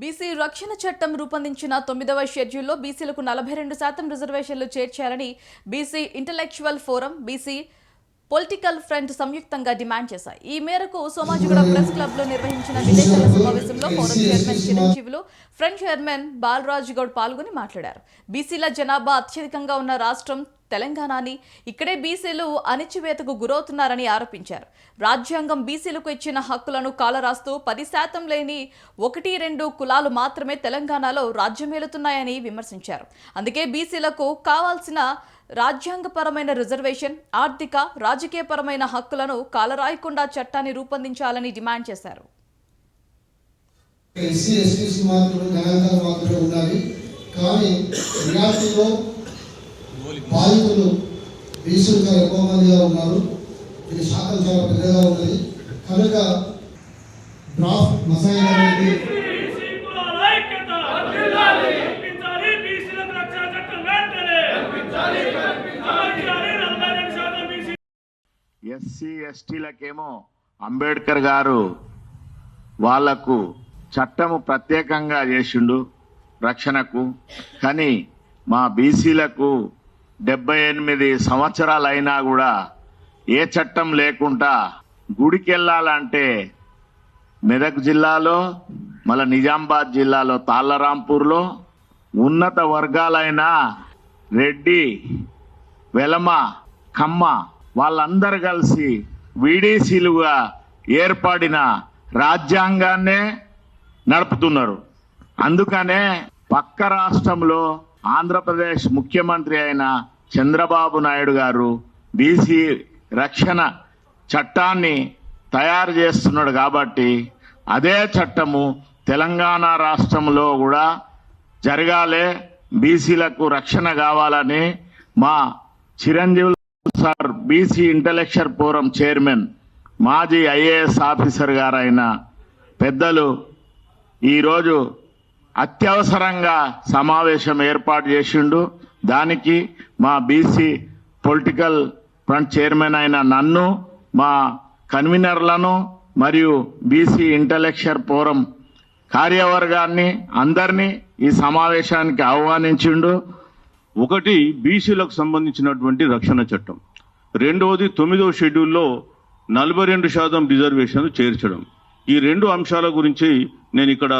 BC రక్షణ చట్టం రూపొందించిన తొమ్మిదవ షెడ్యూల్లో బీసీలకు నలభై రెండు శాతం రిజర్వేషన్లు చేర్చాలని BC intellectual forum BC political front సంయుక్తంగా డిమాండ్ చేశాయి. ఈ మేరకు సోమాజిగూడ ప్రెస్ క్లబ్లో నిర్వహించిన విలేకరుల సమావేశంలో forum chairman Chiranjeevulu front chairman Balaraj Goud పాల్గొని మాట్లాడారు. బీసీల జనాభా అత్యధికంగా ఉన్న రాష్ట్రం తెలంగాణని ఇక్కడే బీసీలు అణిచివేతకు గురవుతున్నారని ఆరోపించారు. రాజ్యాంగం బీసీలకు ఇచ్చిన హక్కులను కాలరాస్తూ పది శాతం లేని ఒకటి రెండు కులాలు మాత్రమే తెలంగాణలో రాజ్యమేలుతున్నాయని విమర్శించారు. అందుకే బీసీలకు కావాల్సిన రాజ్యాంగపరమైన రిజర్వేషన్ ఆర్థిక రాజకీయపరమైన హక్కులను కాలరాయకుండా చట్టాన్ని రూపొందించాలని డిమాండ్ చేశారు. ఎస్సీ ఎస్టీస్ మాత్రమే జనాంగాలు మాత్రమే ఉండాలి. కానీ రియాలిటీలో బాధితులు బీసీలు చాలా ఎక్కువ మందిగా ఉన్నారు. ఇది శాతం చాలా పెద్దగా ఉన్నది కనుక డ్రాఫ్ట్ మసాయిదా అనేది ఎస్సీ ఎస్టీలకేమో అంబేద్కర్ గారు వాళ్ళకు చట్టము ప్రత్యేకంగా చేసిండు రక్షణకు. కానీ మా బీసీలకు డెబ్బై ఎనిమిది సంవత్సరాలైనా కూడా ఏ చట్టం లేకుండా గుడికెళ్ళాలంటే మెదక్ జిల్లాలో మళ్ళా నిజామాబాద్ జిల్లాలో తాళ్ళరాంపూర్లో ఉన్నత వర్గాలైన రెడ్డి వెలమ కమ్మ వాళ్ళందరూ కలిసి వీడీసీలుగా ఏర్పడిన రాజ్యాంగాన్నే నడుపుతున్నారు. అందుకనే పక్క రాష్ట్రంలో ఆంధ్రప్రదేశ్ ముఖ్యమంత్రి అయిన చంద్రబాబు నాయుడు గారు బీసీ రక్షణ చట్టాన్ని తయారు చేస్తున్నాడు కాబట్టి అదే చట్టము తెలంగాణ రాష్ట్రంలో కూడా జరగాలే. బీసీలకు రక్షణ కావాలని మా Chiranjeevi sir BC intellectual forum chairman మాజీ ఐఏఎస్ ఆఫీసర్ గారైన పెద్దలు ఈరోజు అత్యవసరంగా సమావేశం ఏర్పాటు చేసిండు. దానికి మా బీసీ పొలిటికల్ ఫ్రంట్ చైర్మన్ అయిన నన్ను మా కన్వీనర్లను మరియు బీసీ ఇంటలెక్చువల్ ఫోరం కార్యవర్గాన్ని అందరినీ ఈ సమావేశానికి ఆహ్వానించిండు. ఒకటి బీసీలకు సంబంధించినటువంటి రక్షణ చట్టం. రెండవది తొమ్మిదవ షెడ్యూల్లో నలభై రెండు శాతం రిజర్వేషన్లు చేర్చడం. ఈ రెండు అంశాల గురించి నేను ఇక్కడ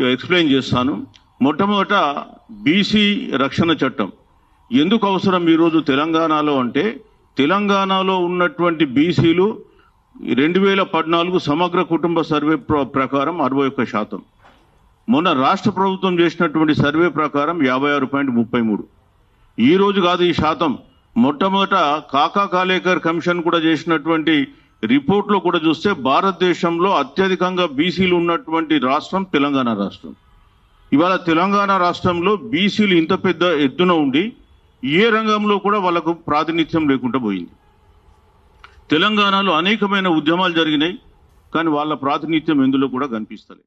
ఎక్స్ప్లెయిన్ చేస్తాను. మొట్టమొదట బీసీ రక్షణ చట్టం. ఎందుకు అవసరం ఈరోజు తెలంగాణలో అంటే తెలంగాణలో ఉన్నటువంటి బీసీలు రెండు వేల పద్నాలుగు సమగ్ర కుటుంబ సర్వే ప్ర- ప్రకారం అరవై ఒక్క శాతం. మొన్న రాష్ట్ర ప్రభుత్వం చేసినటువంటి సర్వే ప్రకారం యాభై ఆరు పాయింట్ ముప్పై మూడు. ఈ రోజు కాదు ఈ శాతం. మొట్టమొదట కాకా కాలేకర్ కమిషన్ కూడా చేసినటువంటి రిపోర్ట్లో కూడా చూస్తే భారతదేశంలో అత్యధికంగా బీసీలు ఉన్నటువంటి రాష్ట్రం తెలంగాణ రాష్ట్రం. ఇవాళ తెలంగాణ రాష్ట్రంలో బీసీలు ఇంత పెద్ద ఎత్తున ఉండి ఏ రంగంలో కూడా వాళ్ళకు ప్రాతినిధ్యం లేకుండా పోయింది. తెలంగాణలో అనేకమైన ఉద్యమాలు జరిగినాయి కానీ వాళ్ళ ప్రాతినిధ్యం ఎందులో కూడా కనిపిస్తలేదు.